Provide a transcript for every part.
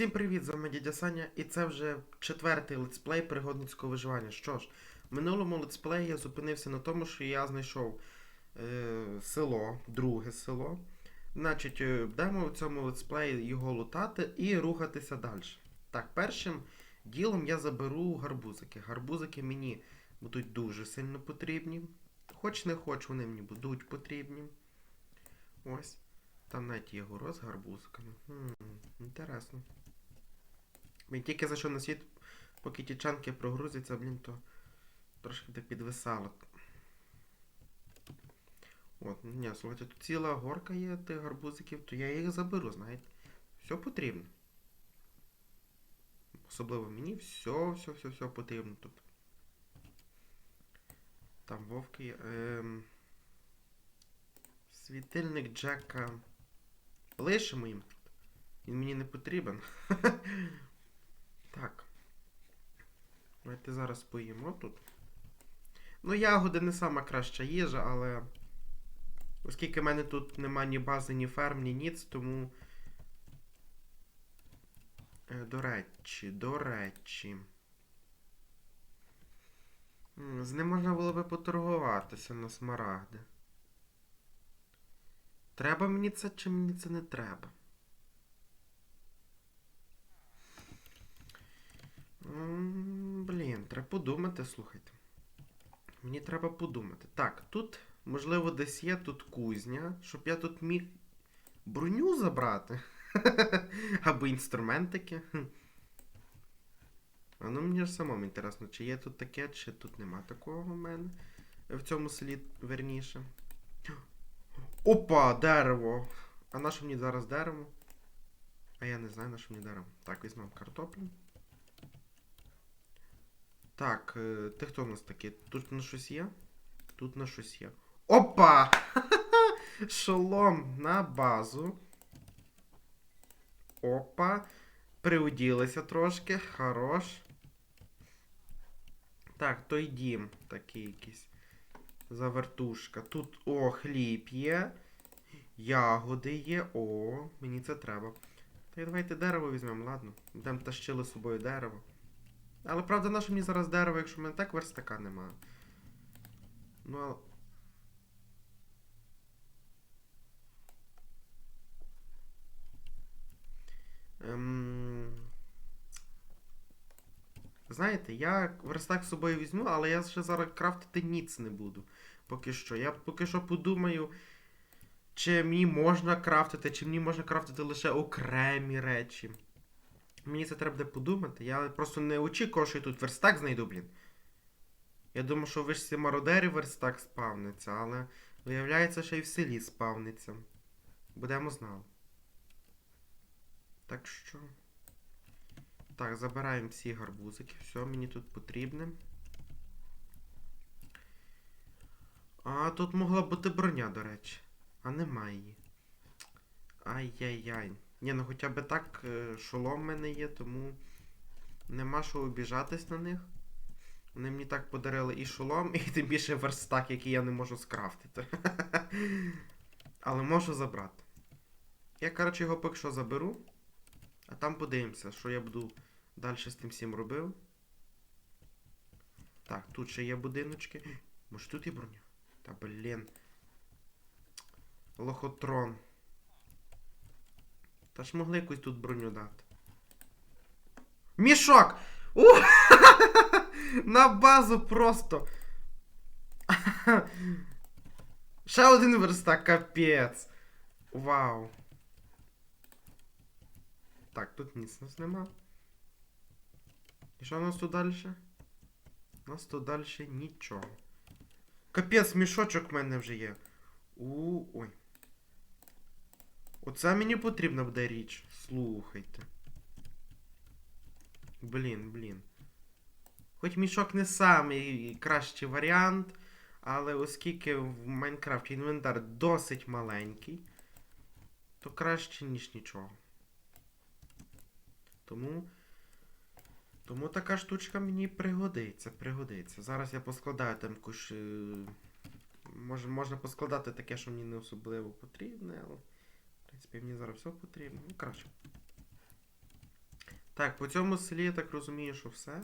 Всім привіт, з вами дядя Саня, і це вже четвертий летсплей пригодницького виживання. Що ж, в минулому летсплеї я зупинився на тому, що я знайшов е, село, друге село. Значить, е, будемо в цьому летсплеї його лутати і рухатися далі. Так, першим ділом я заберу гарбузики. Гарбузики мені будуть дуже сильно потрібні. Хоч не хоч, вони мені будуть потрібні. Ось. Там навіть є горо з гарбузиками. Хм, інтересно. Він тільки зайшов на світ, поки ті чанки прогрузяться, блін, то трошки так підвисало. От, ні, слухайте, тут ціла горка є тих гарбузиків, то я їх заберу, знаєте. Все потрібно. Особливо мені все, все, все, все потрібно тут. Там вовки. Ем... Світильник Джека. Лишимо їм тут. Він мені не потрібен. так. Давайте зараз поїмо тут. Ну, ягоди не сама краща їжа, але. Оскільки в мене тут нема ні бази, ні ферм, ні ніц, тому. Е, До речі, до речі. З ним можна було би поторгуватися на смарагди. Треба мені це чи мені це не треба? М, Блін, треба подумати, слухайте. Мені треба подумати. Так, тут, можливо, десь є тут кузня, щоб я тут міг броню забрати. Або інструментики. А ну мені ж самому інтересно, чи є тут таке, чи тут нема такого в мене. В цьому селі верніше. Опа, дерево. А на що мені зараз дерево? А я не знаю, на що мені дерево. Так, візьмемо картоплю. Так, е, ти хто у нас такий? Тут на щось є? Тут на щось є. Опа! Шолом на базу. Опа. Приуділися трошки. Хорош. Так, той дім такий якийсь. Завертушка. Тут, о, хліб є. Ягоди є. О, мені це треба. Та й давайте дерево візьмемо, ладно. Йдемо тащили з собою дерево. Але правда, наше мені зараз дерево, якщо в мене так верстака немає. Ну, але... Ем... Знаєте, я верстак з собою візьму, але я ще зараз крафтити ніц не буду. Поки що. Я поки що подумаю, чи мені можна крафтити, чи мені можна крафтити лише окремі речі. Мені це треба буде подумати. Я просто не очікував, що я тут верстак знайду, блін. Я думав, що в вишці мародері верстак спавниться, але виявляється, що і в селі спавниться. Будемо знали. Так що. Так, забираємо всі гарбузики. Все, мені тут потрібне. А, тут могла бути броня, до речі. А немає її. Ай-яй-яй. Ні, ну хоча б так, е, шолом в мене є, тому нема що обіжатись на них. Вони мені так подарили і шолом, і тим більше верстак, який я не можу скрафтити. Але можу забрати. Я, коротше, його поки що заберу. А там подивимося, що я буду далі з тим всім робив. Так, тут ще є будиночки. Може тут є броня? Та блін. Лохотрон. Та ж могли якусь тут броню дати. Мішок! У! На базу просто. Ще один верстак, капець. Вау. Так, тут ніц нас нема. І що у нас тут далі? У нас тут далі нічого. Капець, мішочок в мене вже є. У, ой. Оце мені потрібна буде річ. Слухайте. Блін, блін. Хоч мішок не самий кращий варіант, але оскільки в Майнкрафті інвентар досить маленький, то краще, ніж нічого. Тому. Тому така штучка мені пригодиться, пригодиться. Зараз я поскладаю там якусь. е, Може, можна поскладати таке, що мені не особливо потрібне, але. Принципі, мені зараз все потрібно. Ну, краще. Так, по цьому селі я так розумію, що все.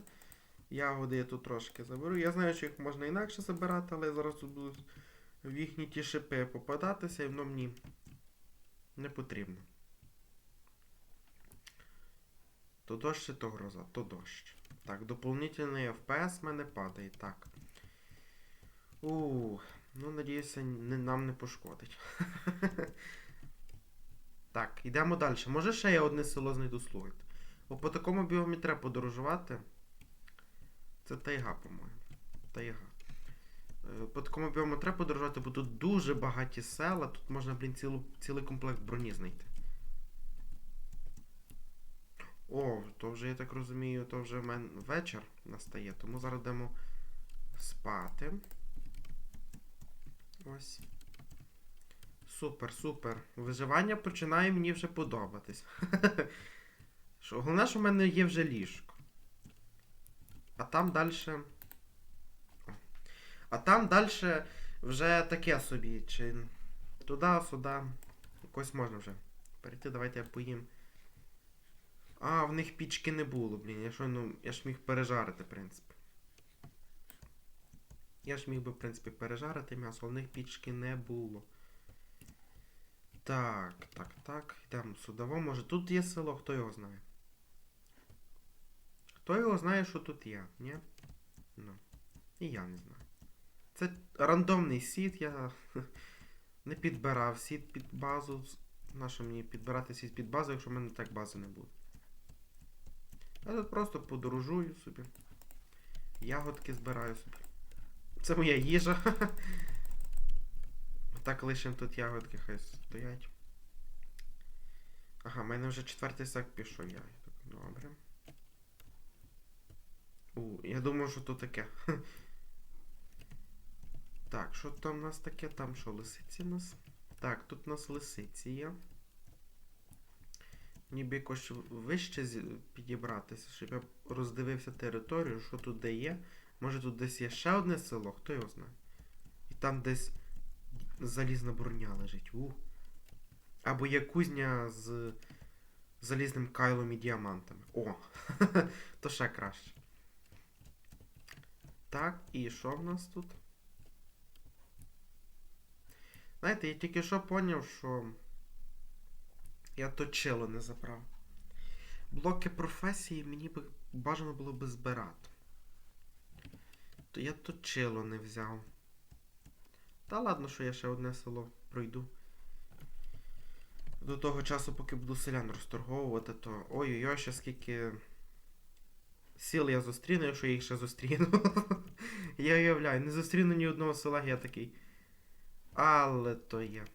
Ягоди я тут трошки заберу. Я знаю, що їх можна інакше забирати, але зараз тут будуть в їхні ті шипи попадатися, і воно мені не потрібно. То дощ чи то гроза, то дощ. Так, дополнительний FPS в мене падає. Так. У, ну надіюся, не, нам не пошкодить. так, йдемо далі. Може ще я одне село знайду слухайте. Бо по такому біомі треба подорожувати. Це тайга, по-моєму. Тайга. Е, По такому біому треба подорожувати, бо тут дуже багаті села. Тут можна, блін, цілу, цілий комплект броні знайти. О, то вже, я так розумію, то вже в мене вечір настає, тому зараз йдемо спати. Ось. Супер, супер. Виживання починає мені вже подобатись. Що, головне, що в мене є вже ліжко. А там далі. А там далі вже таке собі. Чи туди, сюди. Якось можна вже. Перейти, давайте я поїм. А, в них пічки не було, блін. Я ну, я ж міг пережарити, в принципі. Я ж міг би, в принципі, пережарити м'ясо, а в них пічки не було. Так, так, так. Йдемо судово. Може тут є село, хто його знає? Хто його знає, що тут є, ні? Ну. І я не знаю. Це рандомний сіт, я не підбирав сіт під базу. Нащо мені підбирати сіт під базу, якщо в мене так бази не буде? Я тут просто подорожую собі. Ягодки збираю собі. Це моя їжа. Так лишимо тут ягодки, хай стоять. Ага, в мене вже четвертий сек пішов я. Добре. У, я думаю, що тут таке. Так, що там у нас таке? Там що, лисиці у нас? Так, тут у нас лисиці є. Ніби якось вище підібратися, щоб я роздивився територію, що тут де є. Може тут десь є ще одне село, хто його знає. І там десь залізна броня лежить. У. Або є кузня з залізним кайлом і діамантами. О! То ще краще. Так, і що в нас тут? Знаєте, я тільки що поняв, що я то чело не забрав. Блоки професії мені би бажано було би збирати. То я то чело не взяв. Та ладно, що я ще одне село пройду. До того часу, поки буду селян розторговувати, то ой-ой-ой, ще скільки сіл я зустріну, якщо їх ще зустріну. я уявляю, не зустріну ні одного села, я такий. Але то є.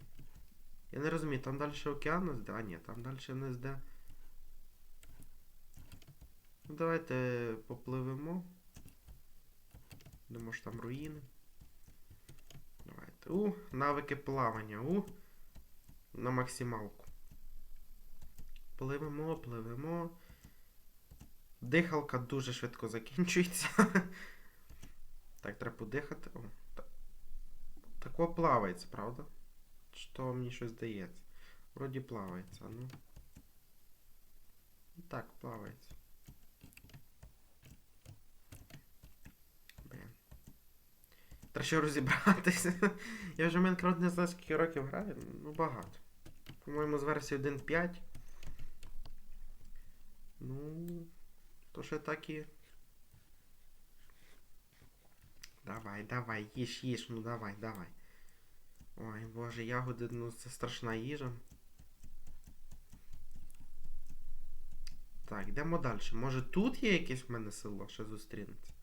Я не розумію, там далі океан зде? А ні, там далі не зде. Ну, давайте попливемо. Думаю, що там руїни. У, навики плавання. У. На максималку. Пливемо, пливемо. Дихалка дуже швидко закінчується. так, треба подихати. О, так. Тако плавається, правда? Що мені щось здається? Вроді плавається, ну. Так, плавається. Блін. Треба ще розібратися. Я вже в Майнкрафт не знаю, скільки років граю, ну багато. По-моєму, з версії 1.5. Ну. То ще так і. Давай, давай, їж, їж, ну давай, давай. Ой, боже, ягоди, ну це страшна їжа. Так, йдемо далі. Може тут є якесь в мене село, ще зустрінеться?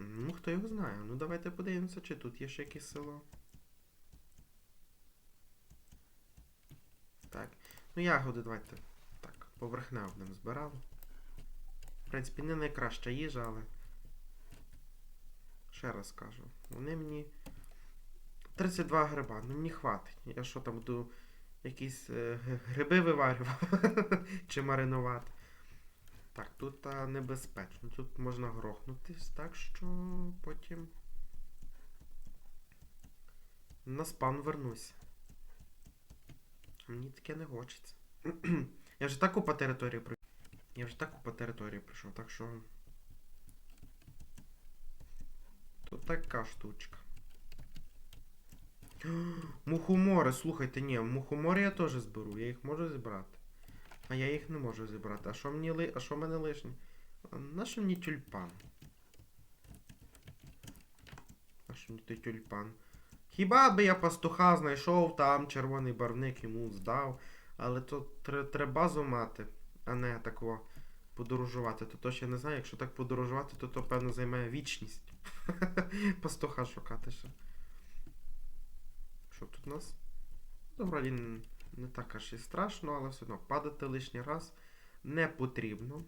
Ну, хто його знає. Ну давайте подивимося, чи тут є ще якесь село. Так. Ну, ягоди давайте. Так, поверхнево будемо збирали. В принципі, не найкраща їжа, але. Ще раз кажу. Вони мені. 32 гриба, ну мені хватить. Я що там буду якісь е, гриби виварював чи маринувати. Так, тут а, небезпечно. Тут можна грохнутись, так що потім на спан вернусь. Мені таке не хочеться. Я вже так по території пройшов. Я вже так по території прийшов, так що. Тут така штучка. Мухомори, слухайте, ні, мухомори я теж зберу, я їх можу зібрати. А я їх не можу зібрати. А що мені ли... А що мене лишнє? Нащо мені тюльпан? Нащо мені той тюльпан? Хіба би я пастуха знайшов там червоний барвник йому здав, але то треба базу мати, а не такого подорожувати. То то ще не знаю, якщо так подорожувати, то то певно займе вічність. Пастуха шукати ще. Що тут у нас? Ну, вроді н- не так аж і страшно, але все одно падати лишній раз не потрібно.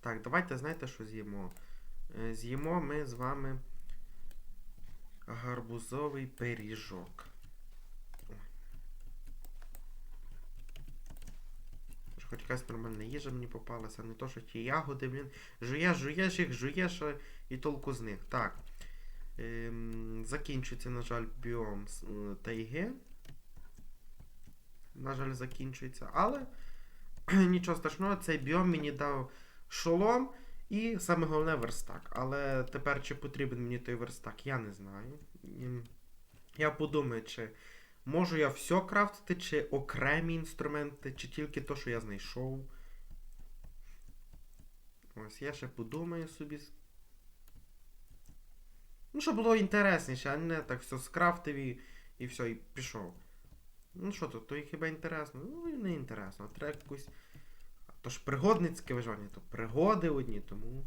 Так, давайте знаєте, що з'їмо? Е, З'їмо ми з вами гарбузовий пиріжок. Хоч якась нормальна їжа мені попалася, не то, що ті ягоди, блін. Жуєш, жуєш їх, жуєш і толку з них. Так. Ем, закінчується, на жаль, біом е, тайги. На жаль, закінчується. Але нічого страшного, цей біом мені дав шолом і саме головне верстак. Але тепер чи потрібен мені той верстак, я не знаю. Ем, Я подумаю, чи можу я все крафтити, чи окремі інструменти, чи тільки то, що я знайшов. Ось, я ще подумаю собі. Ну, щоб було інтересніше, а не так все скрафтив і, і все, і пішов. Ну що тут, то і хіба інтересно? Ну і не інтересно. Треба якусь. То ж пригодницьке виживання, то пригоди одні, тому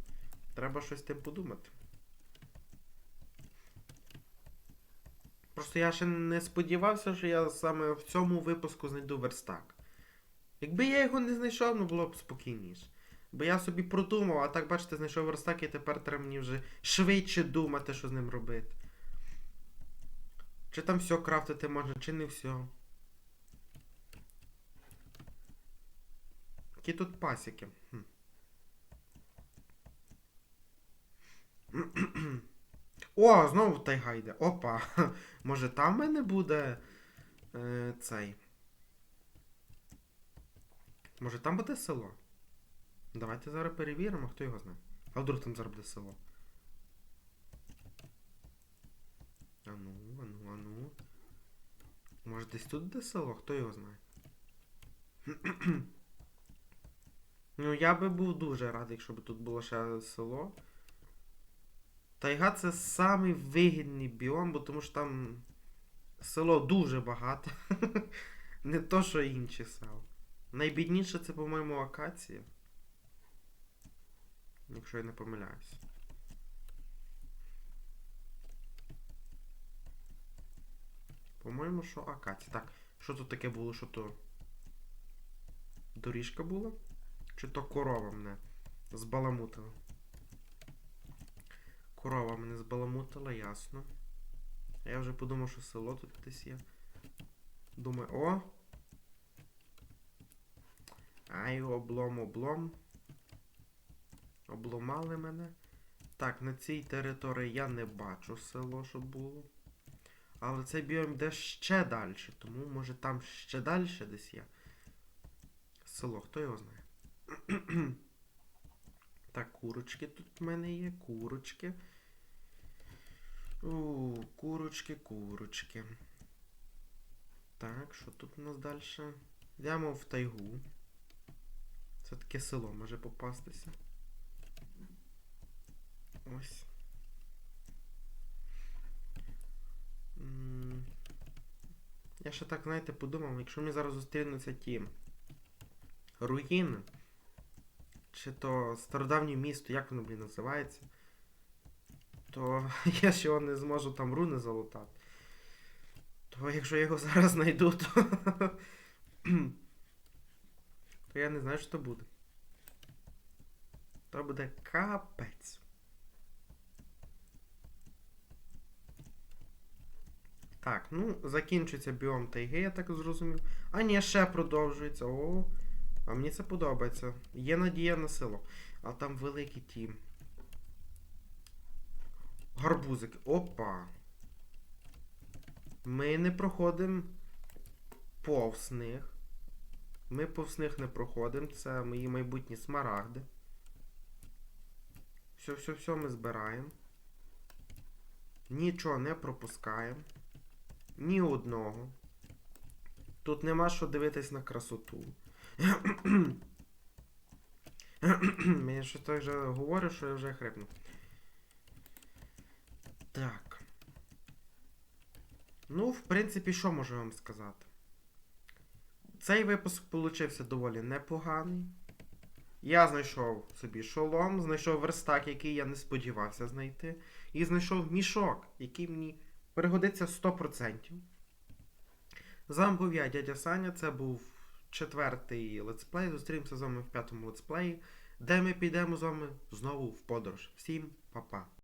треба щось тим подумати. Просто я ще не сподівався, що я саме в цьому випуску знайду верстак. Якби я його не знайшов, ну було б спокійніше. Бо я собі продумав, а так бачите, знайшов верстак і тепер треба мені вже швидше думати, що з ним робити. Чи там все крафтити можна, чи не все. Які тут пасіки? О, знову тайга йде. Опа. Може там в мене буде е, цей. Може там буде село? Давайте зараз перевіримо, хто його знає. А вдруг там зараз буде село? Ану, ану, ану. Може десь тут буде село? Хто його знає? ну, я би був дуже радий, якщо б тут було ще село. Тайга це самий вигідний біом, бо тому що там село дуже багато. Не то, що інші села. Найбідніше це, по-моєму, акація. Якщо я не помиляюсь. По-моєму, що акація. Так, що тут таке було, що то. Доріжка була? Чи то корова мене збаламутила? Корова мене збаламутила, ясно. Я вже подумав, що село тут десь є. Думаю, о! Ай, облом, облом. Обломали мене. Так, на цій території я не бачу село, щоб було. Але цей біом йде ще далі, тому може там ще далі десь є. Село, хто його знає? так, курочки тут в мене є, курочки. У, курочки, курочки. Так, що тут у нас далі? Йдемо в тайгу. Це таке село може попастися. Ось. Я ще так, знаєте, подумав, якщо мені зараз зустрінуться ті руїни, чи то стародавнє місто, як воно, блін, називається, то я його не зможу там руни залутати. То якщо я його зараз знайду, то. то я не знаю, що то буде. То буде капець. Так, ну, закінчується біом тайги, я так зрозумів. А ні, ще продовжується. О, а мені це подобається. Є надія на село. А там великі ті. Гарбузики. Опа. Ми не проходимо повз них. Ми повз них не проходимо. Це мої майбутні смарагди. Все, все, все ми збираємо. Нічого не пропускаємо. Ні одного. Тут нема що дивитись на красоту. Мені щось той вже говорю, що я вже хрипну. Так. Ну, в принципі, що можу вам сказати? Цей випуск получився доволі непоганий. Я знайшов собі шолом, знайшов верстак, який я не сподівався знайти, і знайшов мішок, який мені пригодиться 100%. З вами був я, дядя Саня. Це був четвертий летсплей. Зустрінемося з вами в п'ятому летсплеї, де ми підемо з вами знову в подорож. Всім па-па!